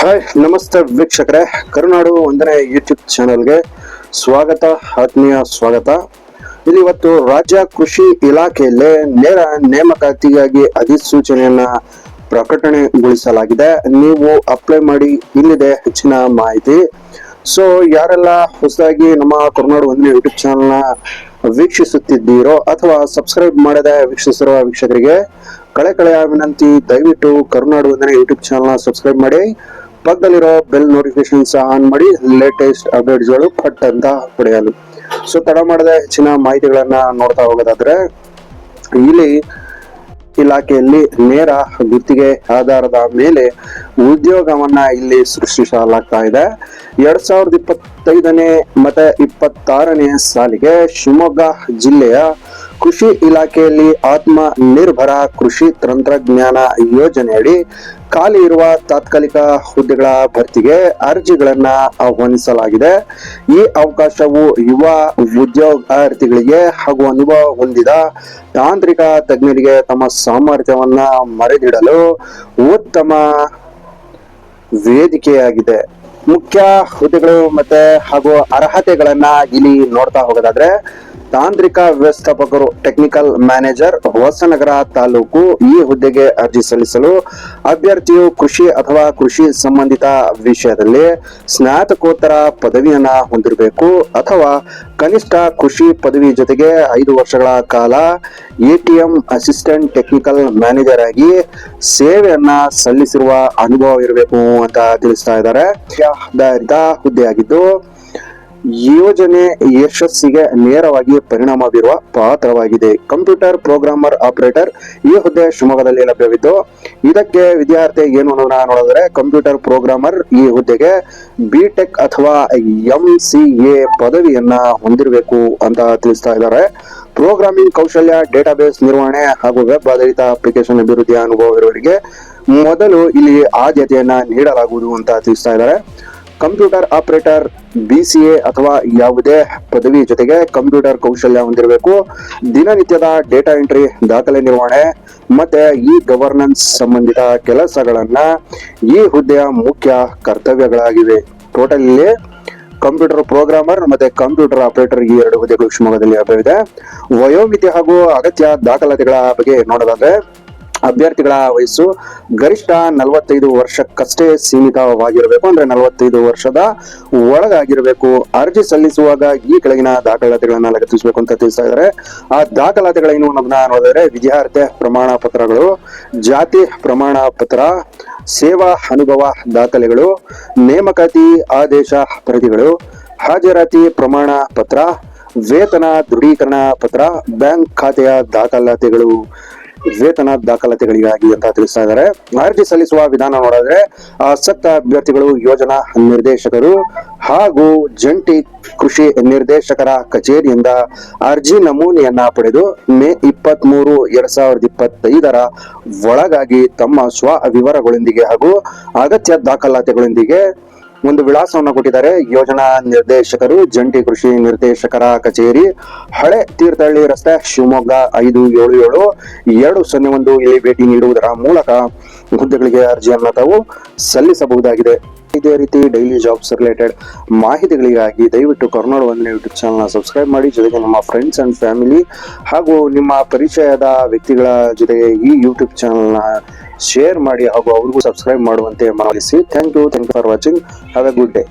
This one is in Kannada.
ಹಾಯ್ ನಮಸ್ತೆ ವೀಕ್ಷಕರೇ. ಕರುನಾಡು ಒಂದನೇ ಯೂಟ್ಯೂಬ್ ಚಾನಲ್ಗೆ ಸ್ವಾಗತ, ಆತ್ಮೀಯ ಸ್ವಾಗತ. ಇಲ್ಲಿ ಇವತ್ತು ರಾಜ್ಯ ಕೃಷಿ ಇಲಾಖೆಯಲ್ಲಿ ನೇರ ನೇಮಕಾತಿಗಾಗಿ ಅಧಿಸೂಚನೆಯನ್ನ ಪ್ರಕಟಣೆಗೊಳಿಸಲಾಗಿದೆ. ನೀವು ಅಪ್ಲೈ ಮಾಡಿ, ಇಲ್ಲಿದೆ ಹೆಚ್ಚಿನ ಮಾಹಿತಿ. ಸೊ ಯಾರೆಲ್ಲ ಹೊಸದಾಗಿ ನಮ್ಮ ಕರುನಾಡು ಒಂದನೇ ಯೂಟ್ಯೂಬ್ ಚಾನಲ್ನ ವೀಕ್ಷಿಸುತ್ತಿದ್ದೀರೋ ಅಥವಾ ಸಬ್ಸ್ಕ್ರೈಬ್ ಮಾಡದೆ ವೀಕ್ಷಿಸಿರುವ ವೀಕ್ಷಕರಿಗೆ ಕಳೆ ಕಳೆಯ ವಿನಂತಿ, ದಯವಿಟ್ಟು ಕರುನಾಡು ಒಂದನೇ ಯೂಟ್ಯೂಬ್ ಚಾನಲ್ನ ಸಬ್ಸ್ಕ್ರೈಬ್ ಮಾಡಿ. ಪಕ್ಕದಲ್ಲಿರೋ ಬೆಲ್ ನೋಟಿಫಿಕೇಶನ್ಸ್ ಆನ್ ಮಾಡಿ ಲೇಟೆಸ್ಟ್ ಅಪ್ಡೇಟ್ಸ್ಗಳು ಕಟ್ ಅಂತ ಪಡೆಯಲು. ಸೊ, ತಡ ಮಾಡದೆ ಹೆಚ್ಚಿನ ಮಾಹಿತಿಗಳನ್ನ ನೋಡ್ತಾ ಹೋಗೋದಾದ್ರೆ, ಇಲ್ಲಿ ಇಲಾಖೆಯಲ್ಲಿ ನೇರ ಗುತ್ತಿಗೆ ಆಧಾರದ ಮೇಲೆ ಉದ್ಯೋಗವನ್ನ ಇಲ್ಲಿ ಸೃಷ್ಟಿಸಲಾಗ್ತಾ ಇದೆ. ಎರಡ್ ಸಾವಿರದ ಇಪ್ಪತ್ತೈದನೇ ಮತ್ತೆ ಇಪ್ಪತ್ತಾರನೇ ಸಾಲಿಗೆ ಶಿವಮೊಗ್ಗ ಜಿಲ್ಲೆಯ ಕೃಷಿ ಇಲಾಖೆಯಲ್ಲಿ ಆತ್ಮ ನಿರ್ಭರ ಕೃಷಿ ತಂತ್ರಜ್ಞಾನ ಯೋಜನೆಯಡಿ ಖಾಲಿ ಇರುವ ತಾತ್ಕಾಲಿಕ ಹುದ್ದೆಗಳ ಭರ್ತಿಗೆ ಅರ್ಜಿಗಳನ್ನ ಆಹ್ವಾನಿಸಲಾಗಿದೆ. ಈ ಅವಕಾಶವು ಯುವ ಉದ್ಯೋಗಾರ್ಥಿಗಳಿಗೆ ಹಾಗೂ ಅನುಭವ ಹೊಂದಿದ ತಾಂತ್ರಿಕ ತಜ್ಞರಿಗೆ ತಮ್ಮ ಸಾಮರ್ಥ್ಯವನ್ನ ಮರೆದಿಡಲು ಉತ್ತಮ ವೇದಿಕೆಯಾಗಿದೆ. ಮುಖ್ಯ ಹುದ್ದೆಗಳು ಮತ್ತೆ ಹಾಗೂ ಅರ್ಹತೆಗಳನ್ನ ಇಲ್ಲಿ ನೋಡ್ತಾ ಹೋಗೋದಾದ್ರೆ ತಾಂತ್ರಿಕ ವ್ಯವಸ್ಥಾಪಕರು ಟೆಕ್ನಿಕಲ್ ಮ್ಯಾನೇಜರ್ ಹೊಸನಗರ ತಾಲೂಕು ಈ ಹುದ್ದೆಗೆ ಅರ್ಜಿ ಸಲ್ಲಿಸಲು ಅಭ್ಯರ್ಥಿಯು ಕೃಷಿ ಅಥವಾ ಕೃಷಿ ಸಂಬಂಧಿತ ವಿಷಯದಲ್ಲಿ ಸ್ನಾತಕೋತ್ತರ ಪದವಿಯನ್ನ ಹೊಂದಿರಬೇಕು ಅಥವಾ ಕನಿಷ್ಠ ಕೃಷಿ ಪದವಿ ಜೊತೆಗೆ ಐದು ವರ್ಷಗಳ ಕಾಲ ಎಟಿಎಂ ಅಸಿಸ್ಟೆಂಟ್ ಟೆಕ್ನಿಕಲ್ ಮ್ಯಾನೇಜರ್ ಆಗಿ ಸೇವೆಯನ್ನ ಸಲ್ಲಿಸಿರುವ ಅನುಭವ ಇರಬೇಕು ಅಂತ ತಿಳಿಸ್ತಾ ಇದ್ದಾರೆ. ಹುದ್ದೆಯಾಗಿದ್ದು ಯೋಜನೆ ಯಶಸ್ಸಿಗೆ ನೇರವಾಗಿ ಪರಿಣಾಮ ಬೀರುವ ಪಾತ್ರವಾಗಿದೆ. ಕಂಪ್ಯೂಟರ್ ಪ್ರೋಗ್ರಾಮರ್, ಆಪರೇಟರ್, ಈ ಹುದ್ದೆ ಶಿವಮೊಗ್ಗದಲ್ಲಿ ಲಭ್ಯವಿದ್ದು, ಇದಕ್ಕೆ ವಿದ್ಯಾರ್ಥಿ ಏನು ನೋಡಿದ್ರೆ, ಕಂಪ್ಯೂಟರ್ ಪ್ರೋಗ್ರಾಮರ್ ಈ ಹುದ್ದೆಗೆ ಬಿ ಟೆಕ್ ಅಥವಾ ಎಂ ಸಿ ಎ ಪದವಿಯನ್ನ ಹೊಂದಿರಬೇಕು ಅಂತ ತಿಳಿಸ್ತಾ ಇದ್ದಾರೆ. ಪ್ರೋಗ್ರಾಮಿಂಗ್ ಕೌಶಲ್ಯ, ಡೇಟಾಬೇಸ್ ನಿರ್ವಹಣೆ ಹಾಗೂ ವೆಬ್ ಆಧಾರಿತ ಅಪ್ಲಿಕೇಶನ್ ಅಭಿವೃದ್ಧಿಯ ಅನುಭವ ಇರುವವರಿಗೆ ಮೊದಲು ಇಲ್ಲಿ ಆದ್ಯತೆಯನ್ನ ನೀಡಲಾಗುವುದು ಅಂತ ತಿಳಿಸ್ತಾ ಇದ್ದಾರೆ. Computer operator B C A ಅಥವಾ ಯಾವುದೇ ಪದವಿ ಜೊತೆಗೆ ಕಂಪ್ಯೂಟರ್ ಕೌಶಲ್ಯ ಹೊಂದಿರಬೇಕು. ದಿನನಿತ್ಯದ ಡೇಟಾ ಎಂಟ್ರಿ, ದಾಖಲೆ ನಿರ್ವಹಣೆ, ಮತ್ತೆ ಈ ಗವರ್ನೆನ್ಸ್ ಸಂಬಂಧಿತ ಕೆಲಸಗಳನ್ನ ಈ ಹುದ್ದೆಯ ಮುಖ್ಯ ಕರ್ತವ್ಯಗಳಾಗಿವೆ. ಟೋಟಲಿ ಕಂಪ್ಯೂಟರ್ ಪ್ರೋಗ್ರಾಮರ್ ಮತ್ತೆ ಕಂಪ್ಯೂಟರ್ ಆಪರೇಟರ್ ಈ ಎರಡು ಹುದ್ದೆಗಳು ಶಿವಮೊಗ್ಗದಲ್ಲಿ ಲಭ್ಯವಿದೆ. ವಯೋಮಿತಿ ಹಾಗೂ ಅಗತ್ಯ ದಾಖಲಾತಿಗಳ ಬಗ್ಗೆ ನೋಡೋದಾದ್ರೆ ಅಭ್ಯರ್ಥಿಗಳ ವಯಸ್ಸು ಗರಿಷ್ಠ ನಲವತ್ತೈದು ವರ್ಷಕ್ಕಷ್ಟೇ ಸೀಮಿತವಾಗಿರಬೇಕು, ಅಂದ್ರೆ ನಲವತ್ತೈದು ವರ್ಷದ ಒಳಗಾಗಿರಬೇಕು. ಅರ್ಜಿ ಸಲ್ಲಿಸುವಾಗ ಈ ಕೆಳಗಿನ ದಾಖಲಾತಿಗಳನ್ನ ಲಗತ್ತಿಸಬೇಕು ಅಂತ ತಿಳಿಸ್ತಾ ಇದ್ದಾರೆ. ಆ ದಾಖಲಾತಿಗಳೇನು ಅನ್ನೋದನ್ನ ನೋಡಿದ್ರೆ ವಿದ್ಯಾರ್ಥಿ ಪ್ರಮಾಣ ಪತ್ರಗಳು ಜಾತಿ ಪ್ರಮಾಣ ಪತ್ರ ಸೇವಾ ಅನುಭವ ದಾಖಲೆಗಳು, ನೇಮಕಾತಿ ಆದೇಶ ಪ್ರತಿಗಳು, ಹಾಜರಾತಿ ಪ್ರಮಾಣ ಪತ್ರ ವೇತನ ದೃಢೀಕರಣ ಪತ್ರ, ಬ್ಯಾಂಕ್ ಖಾತೆಯ ದಾಖಲಾತಿಗಳು. ವೇತನ ದಾಖಲಾತಿಗಳಿಗಾಗಿ ಅಂತ ತಿಳಿಸ್ತಾ ಇದ್ದಾರೆ. ಅರ್ಜಿ ಸಲ್ಲಿಸುವ ವಿಧಾನ ನೋಡಿದ್ರೆ ಆಸಕ್ತ ಅಭ್ಯರ್ಥಿಗಳು, ಯೋಜನಾ ನಿರ್ದೇಶಕರು ಹಾಗೂ ಜಂಟಿ ಕೃಷಿ ನಿರ್ದೇಶಕರ ಕಚೇರಿಯಿಂದ ಅರ್ಜಿ ನಮೂನೆಯನ್ನ ಪಡೆದು ಮೇ ಇಪ್ಪತ್ತ್ ಮೂರು ಎರಡ್ ಸಾವಿರದ ಇಪ್ಪತ್ತೈದರ ಒಳಗಾಗಿ ತಮ್ಮ ಸ್ವ ವಿವರಗಳೊಂದಿಗೆ ಹಾಗೂ ಅಗತ್ಯ ದಾಖಲಾತಿಗಳೊಂದಿಗೆ ಒಂದು ವಿಳಾಸವನ್ನು ಕೊಟ್ಟಿದ್ದಾರೆ. ಯೋಜನಾ ನಿರ್ದೇಶಕರು, ಜಂಟಿ ಕೃಷಿ ನಿರ್ದೇಶಕರ ಕಚೇರಿ, ಹಳೆ ತೀರ್ಥಹಳ್ಳಿ ರಸ್ತೆ, ಶಿವಮೊಗ್ಗ ಐದು ಏಳು ಏಳು, ಎರಡು ಸೊನ್ನೆ ಒಂದು ಇಲ್ಲಿ ಭೇಟಿ ನೀಡುವುದರ ಮೂಲಕ ಹುದ್ದೆಗಳಿಗೆ ಅರ್ಜಿಯನ್ನು ತಾವು ಸಲ್ಲಿಸಬಹುದಾಗಿದೆ. ಇದೇ ರೀತಿ ಡೈಲಿ ಜಾಬ್ಸ್ ರಿಲೇಟೆಡ್ ಮಾಹಿತಿಗಳಿಗಾಗಿ ದಯವಿಟ್ಟು ಕರ್ನಾಡು ಒಂದನೇ ಯೂಟ್ಯೂಬ್ ಚಾನಲ್ನ ಸಬ್ಸ್ಕ್ರೈಬ್ ಮಾಡಿ. ಜೊತೆಗೆ ನಮ್ಮ ಫ್ರೆಂಡ್ಸ್ ಅಂಡ್ ಫ್ಯಾಮಿಲಿ ಹಾಗೂ ನಿಮ್ಮ ಪರಿಚಯದ ವ್ಯಕ್ತಿಗಳ ಜೊತೆಗೆ ಈ ಯೂಟ್ಯೂಬ್ ಚಾನಲ್ನ ಶೇರ್ ಮಾಡಿ ಹಾಗೂ ಅವ್ರಿಗೂ ಸಬ್ಸ್ಕ್ರೈಬ್ ಮಾಡುವಂತೆ ಮನವೊಲಿಸಿ. Thank you thank you for watching have a good day